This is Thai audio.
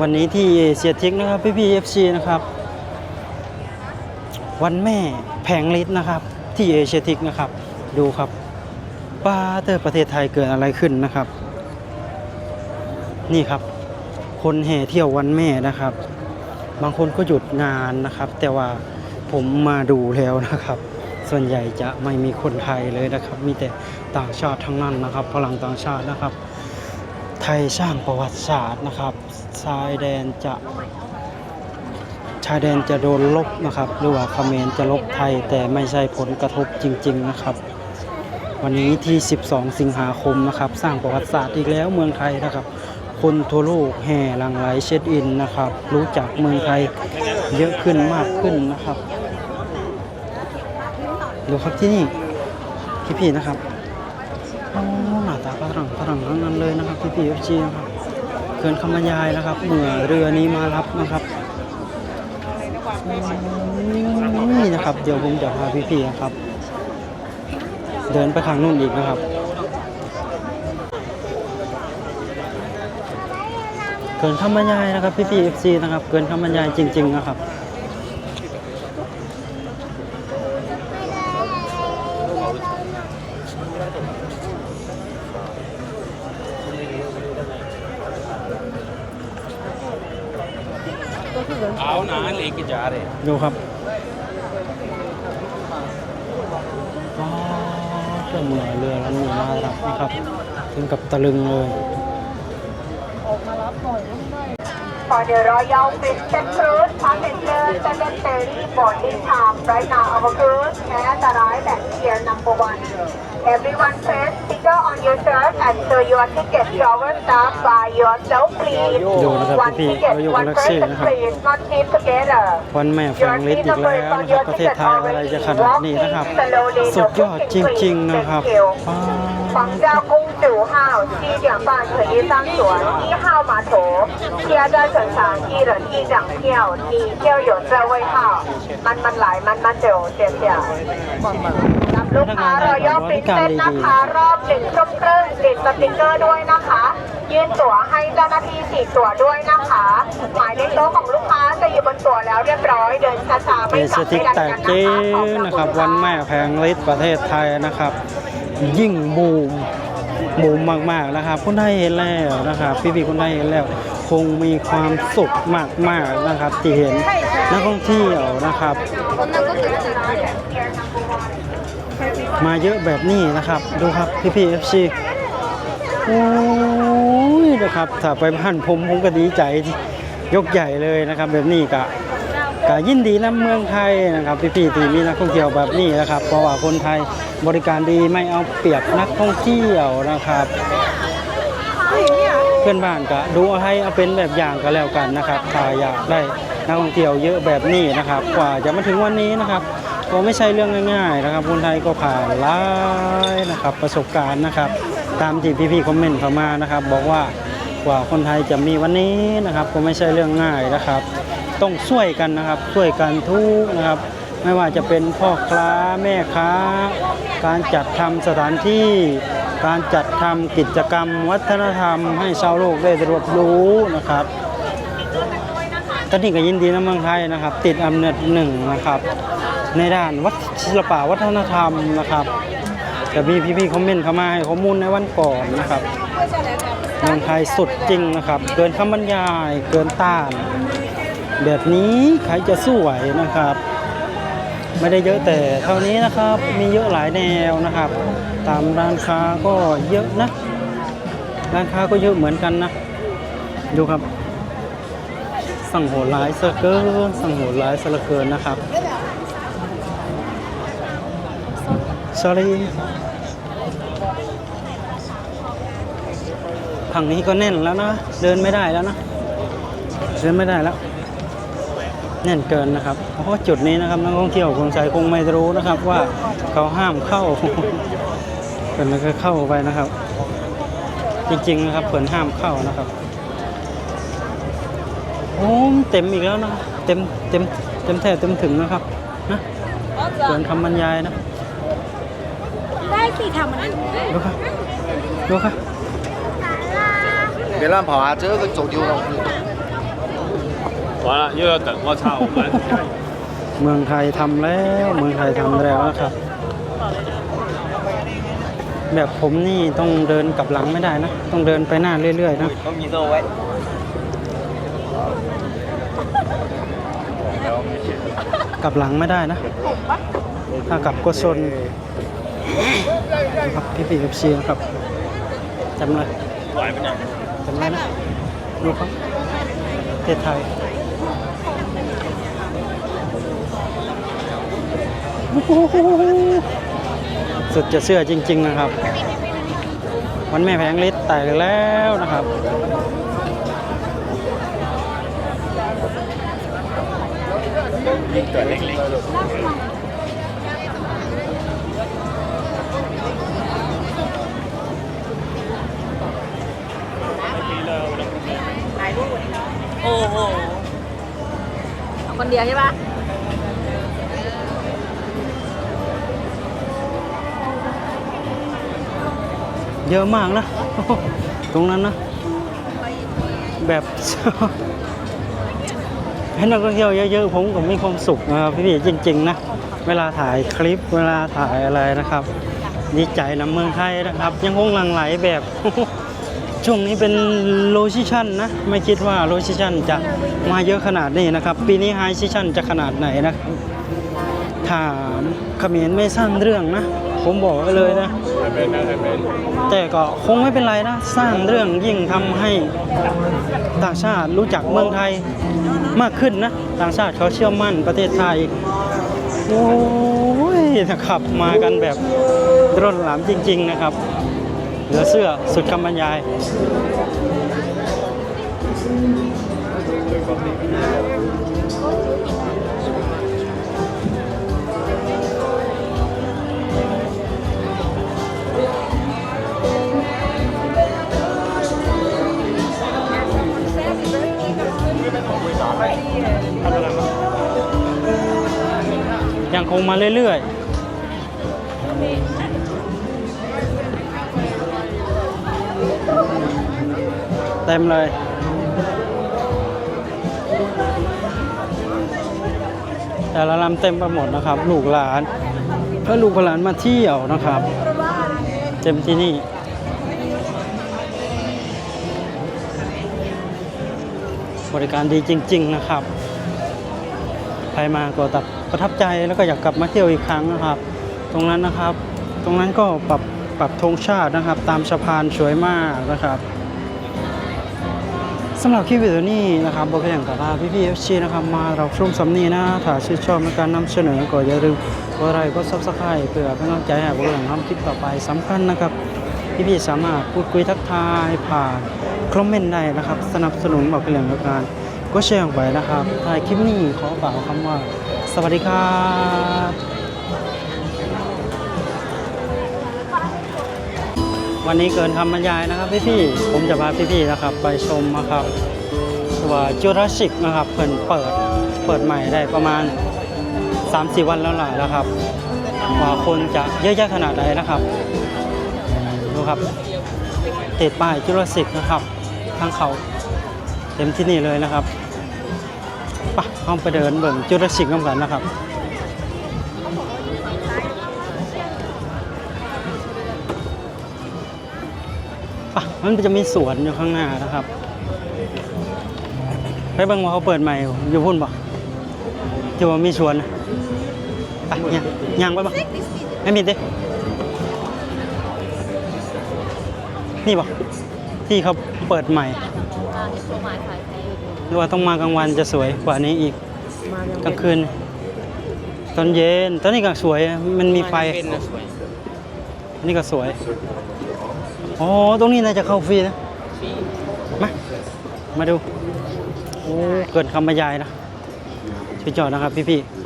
วันนี้ที่เอเชียทิกนะครับพี่พีเอฟซีนะครับ วันแม่แผงฤทธิ์นะครับ ที่เอเชียทิกนะครับ ดูครับป้าเตอร์ประเทศไทยเกิดอะไรขึ้นนะครับ นี่ครับ คนแห่เที่ยววันแม่นะครับ บางคนก็หยุดงานนะครับ แต่ว่าผมมาดูแล้วนะครับ ส่วนใหญ่จะไม่มีคนไทยเลยนะครับ มีแต่ต่างชาติทั้งนั้นนะครับ พลังต่างชาตินะครับ ไทยสร้างประวัติศาสตร์นะครับ ชายแดนจะชายแดนจะโดนลบนะครับ หรือว่าเขมรจะลบไทย แต่ไม่ใช่ผลกระทบจริง ๆนะครับ วันนี้ที่ 12 สิงหาคมนะครับ สร้างประวัติศาสตร์อีกแล้วเมืองไทยนะครับ คนทั่วโลกแห่หลั่งไหลเช็ดอินนะครับ รู้จักเมืองไทยเยอะขึ้นมากขึ้นนะครับดูครับที่นี่พี่ๆนะครับโอ้หน้าตาฝรั่งฝรั่งทั้งนั้นเลยนะครับพี่พีเอฟซีนะครับ ขื่อนคำบรรยายนะครับเมื่อเรือนี้มารับนะครับนี่นะครับ เดี๋ยวผมจะพาพี่ๆนะครับ เดินไปทางนู่นอีกนะครับเกินคำบรรยายนะครับพี่พีเอฟซีนะครับ เกินคำบรรยายจริง ๆ นะครับ आओ ना लेके जा रहे हैं ดูครับก็จะเหมือนเรือแล้วมีมารับนะครับ ถึงกับตะลึงเลย For the Royal Princess Cruise, passengers seven ferry boarding time. Right now, our cruise has arrived at pier number one. Everyone press sticker on your shirt and show your ticket to our staff by yourself, please. ดูนะครับ One พี่ ticket, ๆเราอยู่ one กาแล็กซี่ person, นะครับ please. Not keep together. วันแม่แฟงฤทธิ์อีกแล้วนะครับ ประเทศไทยอะไรจะขนาดนี้นะครับ สุดยอดจริง ๆ นะครับว้าว 黄家公主号七点半可以上船，一号码头，现在乘上一人一张票，你就有这位号，慢慢来，慢慢走，谢谢。 ลูกค้ารอยอปรินเซสนะคะ รอบหนึ่งชั่วโมงครึ่งติดสติกเกอร์ด้วยนะคะ ยื่นตั๋วให้เจ้าหน้าที่ฉีกตั๋วด้วยนะคะ หมายเลขโต๊ะของลูกค้าจะอยู่บนตั๋วแล้วเรียบร้อยเดินช้าๆเอไม่สสั่นติไม่กดันแตกักนเจ๊นะคะขอบพระนะครับณวันแม่แพงฤทธิ์ประเทศไทยนะครับ ยิ่งบูมบูมมากๆนะครับคนไทยเห็นแล้วนะครับพี่ๆคนไทยเห็นแล้ว คงมีความสุขมากๆนะครับ ที่เห็นนักท่องเที่ยวนะครับ มาเยอะแบบนี้นะครับ ดูครับพี่พี่เอฟซีโอ้ยนะครับถ้าไปบ้านผมผมก็ดีใจยกใหญ่เลยนะครับ แบบนี้กะกะยินดีนะเมืองไทยนะครับ พี่พี่ๆที่มีนักท่องเที่ยวแบบนี้นะครับ เพราะว่าคนไทยบริการดีไม่เอาเปรียบนักท่องเที่ยวนะครับเพื่อนบ้านก็ดูให้เอาเป็นแบบอย่างก็แล้วกันนะครับถ้าอยากได้นักท่องเที่ยวเยอะแบบนี้นะครับ กว่าจะมาถึงวันนี้นะครับ ก็ไม่ใช่เรื่องง่ายๆนะครับคนไทยก็ผ่านหลายนะครับประสบการณ์นะครับ ตามที่พี่ๆคอมเมนต์เข้ามานะครับ บอกว่ากว่าคนไทยจะมีวันนี้นะครับ ก็ไม่ใช่เรื่องง่ายนะครับ ต้องช่วยกันนะครับช่วยกันทุกนะครับ ไม่ว่าจะเป็นพ่อค้าแม่ค้า การจัดทำสถานที่ การจัดทำกิจกรรม วัฒนธรรม ให้ชาวโลกได้รับรู้นะครับตอนนี้ก็ยินดีนะเมืองไทยนะครับ ติดอันดับหนึ่งนะครับ ในด้านวัฒศิลปะวัฒนธรรมนะครับจะมีพี่ๆคอมเมนต์เข้ามาให้ข้อมูลในวันก่อนนะครับเมืองไทยสุดจริงนะครับ เกินคำบรรยายเกินต้าน แบบนี้ใครจะสู้ไหวนะครับ ไม่ได้เยอะแต่เท่านี้นะครับมีเยอะหลายแนวนะครับ ตามร้านค้าก็เยอะนะ ร้านค้าก็เยอะเหมือนกันนะ ดูครับ สั่งโหดร้ายสอเกินสั่งโหดร้ายสอเกินนะครับ sorry ฝั่งนี้ก็แน่นแล้วนะ เดินไม่ได้แล้วนะ เดินไม่ได้แล้ว แน่นเกินนะครับ เพราะจุดนี้นะครับนักท่องเที่ยวคนใช้คงไม่รู้นะครับว่าเขาห้ามเข้าเปิดมันก็เข้าไปนะครับ จริงๆนะครับเปิดห้ามเข้านะครับโอ้เต็มอีกแล้วนะ เต็มเต็มเต็มแท้เต็มถึงนะครับนะเกินคำบรรยายนะ ได้สิทำมัน ดูครับดูครับ 别乱跑啊！这个走丢了。 完了又要等，我操！我们 เมืองไทยทำแล้ว เมืองไทยทำแล้วนะครับ แบบผมนี่ต้องเดินกลับหลังไม่ได้นะ ต้องเดินไปหน้าเรื่อยๆนะ 都迷走喂。 กลับหลังไม่ได้นะ ถ้ากลับก็ชนนะ ครับพี่พีเอฟซีนะครับจำเลยจำเลยนะดูครับประเทศไทยโอ้โหสุดจะเชื่อจริง ๆ นะครับ วันแม่แผงฤทธิ์แตกแล้วนะครับ โอ้โหคนเดียวใช่ปะเยอะมากนะ ตรงนั้นนะ แบบ ให้นักท่องเที่ยวเยอะๆ ผมก็มีความสุขนะครับพี่ๆจริง ๆ นะ เวลาถ่ายคลิปเวลาถ่ายอะไรนะครับ ดีใจนะเมืองไทยนะครับ ยังคงหลั่งไหลแบบ ช่วงนี้เป็นโลชิชันนะ ไม่คิดว่าโลชิชันจะมาเยอะขนาดนี้นะครับ ปีนี้ไฮชิชันจะขนาดไหนนะถามเขมรไม่สร้างเรื่องนะ ผมบอกไว้เลยนะ แต่ก็คงไม่เป็นไรนะ สร้างเรื่องยิ่งทำให้ต่างชาติรู้จักเมืองไทยมากขึ้นนะ ต่างชาติเขาเชื่อมั่นประเทศไทยโอ้ยนะครับมากันแบบร่นหลามจริง ๆ นะครับ เหลือเสื้อสุดคำบรรยาย ยังคงมาเรื่อยๆ เต็มเลย แต่ละลำเต็มไปหมดนะครับ ลูกหลานเพื่อลูกหลานมาเที่ยวนะครับ เต็มที่นี่บริการดีจริง ๆ นะครับ ใครมาก็ตัดประทับใจแล้วก็อยากกลับมาเที่ยวอีกครั้งนะครับ ตรงนั้นนะครับ ตรงนั้นก็ปรับปรับธงชาตินะครับ ตามสะพานสวยมากนะครับ สำหรับคลิปวิดีโอนี้นะครับบอกอย่างกับลาพี่พี่เอฟซีนะครับมาเราชมสำนีนะถ้าชื่นชอบในการนำเสนอก็อย่าลืมกดไลค์กดซับสไครต์เพื่อเป็นกำลังใจให้บอกอย่างทำคลิปต่อไปสำคัญนะครับ พี่พี่ๆสามารถพูดคุยทักทายผ่านคอมเมนต์ได้นะครับ สนับสนุนบอกเป็นอย่างการก็แชร์ออกไปนะครับถ่ายคลิปนี้ขอกล่าวคำว่า สวัสดีครับ วันนี้เกินคำบรรยายนะครับพี่ๆผมจะพาพี่ๆนะครับ ไปชมนะครับว่าจูราสิกนะครับเพิ่นเปิดเปิดใหม่ได้ประมาณ 3-4 วันแล้วล่ะนะครับว่าคนจะเยอะแยะขนาดไหนนะครับดูครับติดป้ายจูราสิกนะครับทางเขาเต็มที่นี่เลยนะครับไปะเข้าไปเดินเบิ่งจูราสิกกันนะครับ ปะมันจะมีสวนอยู่ข้างหน้านะครับไปเบิ่งว่าเขาเปิดใหม่อยู่พุ่นปะที่ว่ามีสวนน่ะไปย่างย่างไปปะไม่มีดินี่ปะที่เขาเปิดใหม่หรือว่าต้องมากลางวันจะสวยกว่านี้อีกกลางคืน ตอนเย็นตอนนี้ก็สวยมันมีไฟนี่ก็สวย อ๋อ ตรงนี้น่าจะเข้าฟรีนะ มา มาดู โอ้ เกินคำบรรยายนะช่วยจอดนะครับพี่ๆ